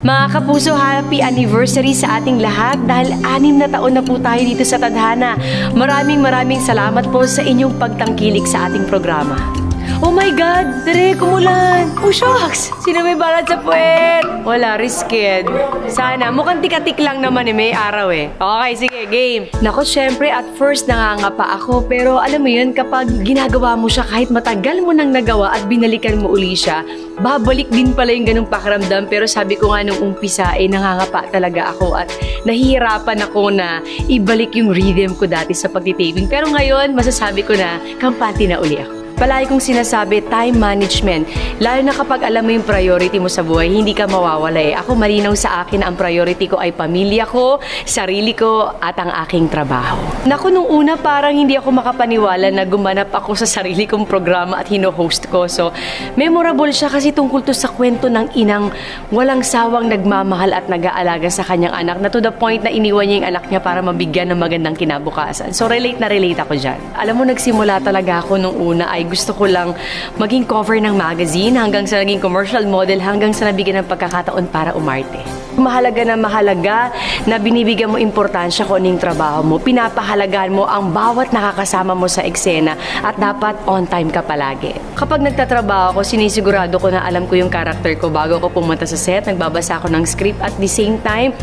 Mga kapuso, happy anniversary sa ating lahat dahil anim na taon na po tayo dito sa Tadhana. Maraming maraming salamat po sa inyong pagtangkilik sa ating programa. Oh my God! Dere, kumulan! Oh, shucks! Sino may balat sa puwet? Wala, risked. Sana. Mukhang tikatik lang naman eh, may araw eh. Okay, sige, game. Nako, syempre, at first nangangapa ako. Pero alam mo yun, kapag ginagawa mo siya kahit matagal mo nang nagawa at binalikan mo uli siya, babalik din pala yung ganung pakiramdam. Pero sabi ko nga nung umpisa, eh, nangangapa talaga ako at nahihirapan ako na ibalik yung rhythm ko dati sa pagtitaping. Pero ngayon, masasabi ko na kampante na uli ako. Palagi kong sinasabi, time management. Lalo na kapag alam mo yung priority mo sa buhay, hindi ka mawawala eh. Ako malinaw sa akin ang priority ko ay pamilya ko, sarili ko, at ang aking trabaho. Naku, nung una parang hindi ako makapaniwala na gumanap ako sa sarili kong programa at hino-host ko. So, memorable siya kasi tungkol to sa kwento ng inang walang sawang nagmamahal at nag-aalaga sa kanyang anak na to the point na iniwan niya yung anak niya para mabigyan ng magandang kinabukasan. So, relate na relate ako dyan. Alam mo, nagsimula talaga ako nung una ay gusto ko lang maging cover ng magazine hanggang sa naging commercial model hanggang sa nabigyan ng pagkakataon para umarte. Mahalaga na mahalaga na binibigyan mo importansya kung anong trabaho mo. Pinapahalagaan mo ang bawat nakakasama mo sa eksena at dapat on time ka palagi. Kapag nagtatrabaho ako, sinisigurado ko na alam ko yung character ko bago ako pumunta sa set. Nagbabasa ako ng script at the same time,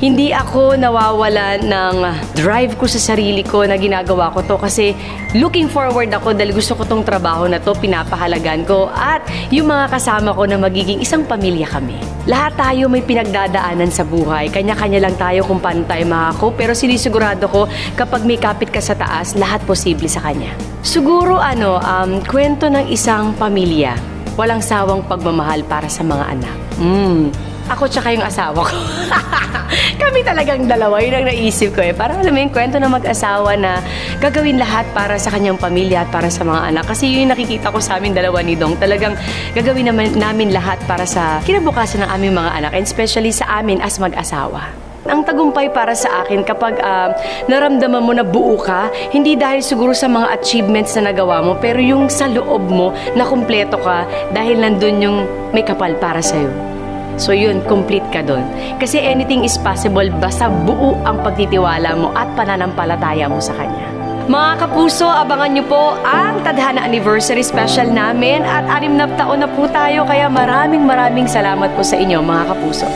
hindi ako nawawala ng drive ko sa sarili ko na ginagawa ko to kasi looking forward ako dahil gusto ko tong trabaho na to, pinapahalagan ko at yung mga kasama ko na magiging isang pamilya kami. Lahat tayo may pinagdadaanan sa buhay. Kanya-kanya lang tayo kung paano tayo makako pero sinisigurado ko kapag may kapit ka sa taas, lahat posible sa kanya. Siguro ano, um, kwento ng isang pamilya. Walang sawang pagmamahal para sa mga anak. Mm. Ako tsaka yung asawa ko. Kami talagang dalawa, yun ang naisip ko eh. Parang alam mo yung kwento ng mag-asawa na gagawin lahat para sa kanyang pamilya at para sa mga anak. Kasi yun yung nakikita ko sa amin dalawa ni Dong. Talagang gagawin naman namin lahat para sa kinabukasan ng aming mga anak and especially sa amin as mag-asawa. Ang tagumpay para sa akin kapag ah, naramdaman mo na buo ka, hindi dahil siguro sa mga achievements na nagawa mo, pero yung sa loob mo na kumpleto ka dahil nandun yung may kapal para sa'yo. So yun, complete ka doon. Kasi anything is possible basta buo ang pagtitiwala mo at pananampalataya mo sa Kanya. Mga kapuso, abangan niyo po ang Tadhana Anniversary Special namin at anim na taon na po tayo kaya maraming maraming salamat po sa inyo mga kapuso.